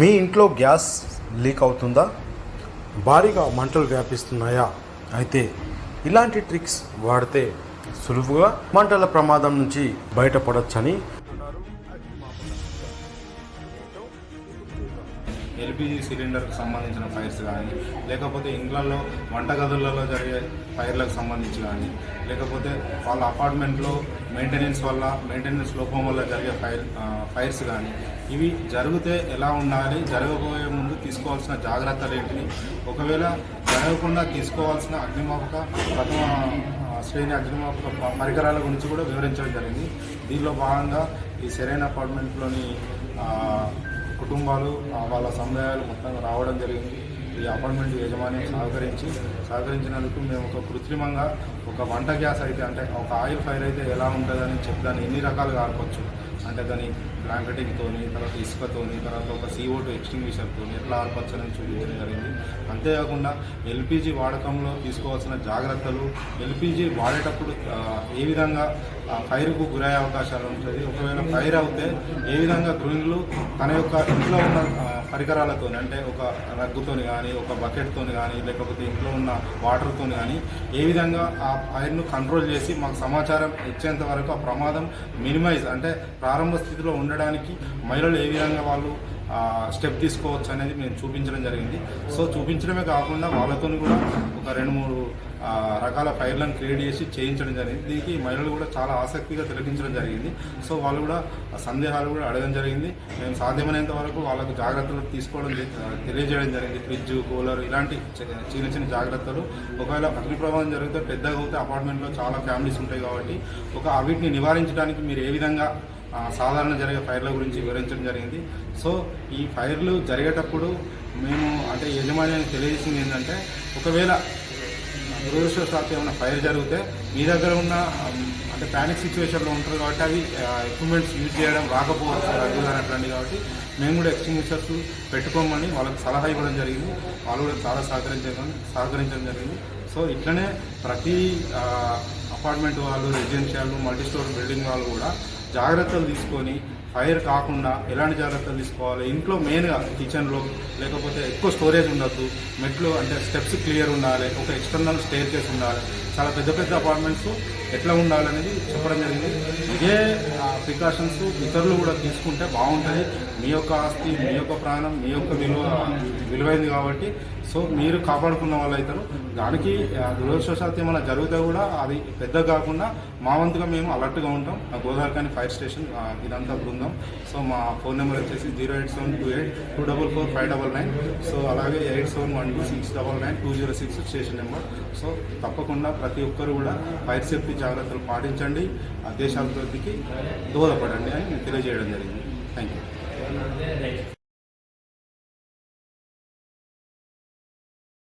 మీ ఇంట్లో gas leak అవుతుందా? భారీగా మంటలు వ్యాపిస్తున్నాయా? అయితే ఇలాంటి ట్రిక్స్ వాడితే సులువుగా మంటల ప్రమాదం నుంచి బయటపడొచ్చని ఎల్పిజి సిలిండర్కి సంబంధించిన ఫైర్స్ కానీ లేకపోతే ఇండ్లలో వంటగదులలో జరిగే ఫైర్లకు సంబంధించి కానీ లేకపోతే వాళ్ళ అపార్ట్మెంట్లో మెయింటెనెన్స్ వల్ల మెయింటెనెన్స్ లోపం వల్ల జరిగే ఫైర్ ఫైర్స్ కానీ ఇవి జరిగితే ఎలా ఉండాలి జరగబోయే ముందు తీసుకోవాల్సిన జాగ్రత్తలు ఏంటివి ఒకవేళ జరగకుండా తీసుకోవాల్సిన అగ్నిమాపక ప్రథమ శ్రేణి అగ్నిమాపక పరికరాల గురించి కూడా వివరించడం జరిగింది. దీనిలో భాగంగా ఈ సెరైన్ అపార్ట్మెంట్లోని కుటుంబాలు ఆ, వాళ్ళ సముదాయాలు మొత్తం రావడం జరిగింది. ఈ అపార్ట్మెంట్ యజమాని సహకరించి సహకరించినందుకు మేము ఒక కృత్రిమంగా ఒక వంట గ్యాస్ అయితే అంటే ఒక ఆయిల్ ఫైర్ అయితే ఎలా ఉంటుందని చెప్పి ఎన్ని రకాలుగా ఆడుకోవచ్చు అంటే దాని బ్లాంకెటింగ్తోని తర్వాత ఇసుకతోని తర్వాత ఒక సీఓ టూ ఎక్స్టింగ్విషర్తో ఎట్లా ఆడుకోవచ్చు చూపించడం జరిగింది. అంతేకాకుండా ఎల్పిజి వాడకంలో తీసుకోవాల్సిన జాగ్రత్తలు ఎల్పిజి వాడేటప్పుడు ఏ విధంగా ఆ, ఫైర్కు గురయ్యే అవకాశాలు ఉంటుంది ఒకవేళ ఫైర్ అవుతే ఏ విధంగా గృహిణులు తన యొక్క ఇంట్లో ఉన్న పరికరాలతో పరికరాలతోని అంటే ఒక రగ్గుతోని కానీ ఒక బకెట్తోని కానీ లేకపోతే ఇంట్లో ఉన్న వాటర్తోని కానీ ఏ విధంగా ఆ ఫైర్ను కంట్రోల్ చేసి మాకు సమాచారం ఇచ్చేంత వరకు ఆ ప్రమాదం మినిమైజ్ అంటే ప్రారంభ స్థితిలో ఉండడానికి మహిళలు ఏ విధంగా వాళ్ళు స్టెప్ తీసుకోవచ్చు అనేది మేము చూపించడం జరిగింది. సో చూపించడమే కాకుండా వాళ్ళతో కూడా ఒక రెండు మూడు రకాల ఫైర్లను క్రియేట్ చేసి చేయించడం జరిగింది. దీనికి మహిళలు కూడా చాలా ఆసక్తిగా తిలకించడం జరిగింది. సో వాళ్ళు కూడా సందేహాలు కూడా అడగడం జరిగింది. మేము సాధ్యమైనంత వరకు వాళ్ళకు జాగ్రత్తలు తీసుకోవడం తెలియజేయడం జరిగింది. ఫ్రిడ్జ్ కూలర్ ఇలాంటి చిన్న చిన్న జాగ్రత్తలు. ఒకవేళ అగ్ని ప్రమాదం జరిగితే పెద్దగా అవుతే అపార్ట్మెంట్లో చాలా ఫ్యామిలీస్ ఉంటాయి కాబట్టి ఒక వీటిని నివారించడానికి మీరు ఏ విధంగా సాధారణ జరిగే ఫైర్ల గురించి వివరించడం జరిగింది. సో ఈ ఫైర్లు జరిగేటప్పుడు మేము అంటే యజమాని తెలియజేసింది ఏంటంటే ఒకవేళ దురదృష్టవశాత్తు ఏమైనా ఫైర్ జరిగితే మీ దగ్గర ఉన్న అంటే ప్యానిక్ సిచ్యువేషన్లో ఉంటారు కాబట్టి అవి ఎక్విప్మెంట్స్ యూజ్ చేయడం రాకపోవచ్చు రద్దు కాబట్టి మేము కూడా ఎక్స్టింగ్విషర్స్ పెట్టుకోమని వాళ్ళకి సలహా ఇవ్వడం జరిగింది. వాళ్ళు కూడా చాలా సహకరించడం సహకరించడం జరిగింది. సో ఇట్లనే ప్రతి అపార్ట్మెంట్ వాళ్ళు రెసిడెన్షియల్ మల్టీ స్టోర్ బిల్డింగ్ వాళ్ళు కూడా జాగ్రత్తలు తీసుకొని ఫైర్ కాకుండా ఎలాంటి జాగ్రత్తలు తీసుకోవాలి? ఇంట్లో మెయిన్గా కిచెన్లో లేకపోతే ఎక్కువ స్టోరేజ్ ఉండొద్దు. మెట్లు అంటే స్టెప్స్ క్లియర్ ఉండాలి ఒక ఎక్స్టర్నల్ స్టేర్ కేస్ ఉండాలి. చాలా పెద్ద పెద్ద అపార్ట్మెంట్స్ ఎట్లా ఉండాలనేది చెప్పడం జరిగింది. ఇదే ప్రికాషన్స్ ఇతరులు కూడా తీసుకుంటే బాగుంటుంది. మీ యొక్క ఆస్తి మీ యొక్క ప్రాణం మీ యొక్క విలువ విలువైంది కాబట్టి. సో మీరు కాపాడుకున్న వాళ్ళు అవుతారు. దానికి ఆ, దురదృష్టవశాత్తు ఏమైనా జరిగితే కూడా అది పెద్ద కాకుండా మా వంతుగా మేము అలర్ట్గా ఉంటాం. ఆ గోదావరికాని ఫైర్ స్టేషన్ ఇదంతా బృందం సో మా ఫోన్ నెంబర్ వచ్చేసి zero eight seven two eight two double four five double nine. So అలాగే eight seven one two six double nine two zero six station number. So తప్పకుండా ప్రతి ఒక్కరు కూడా ఫైర్ సేఫ్టీ జాగ్రత్తలు పాటించండి. ఆ దేశాభివృద్ధికి దోహదపడండి అని నేను తెలియజేయడం జరిగింది. Thank you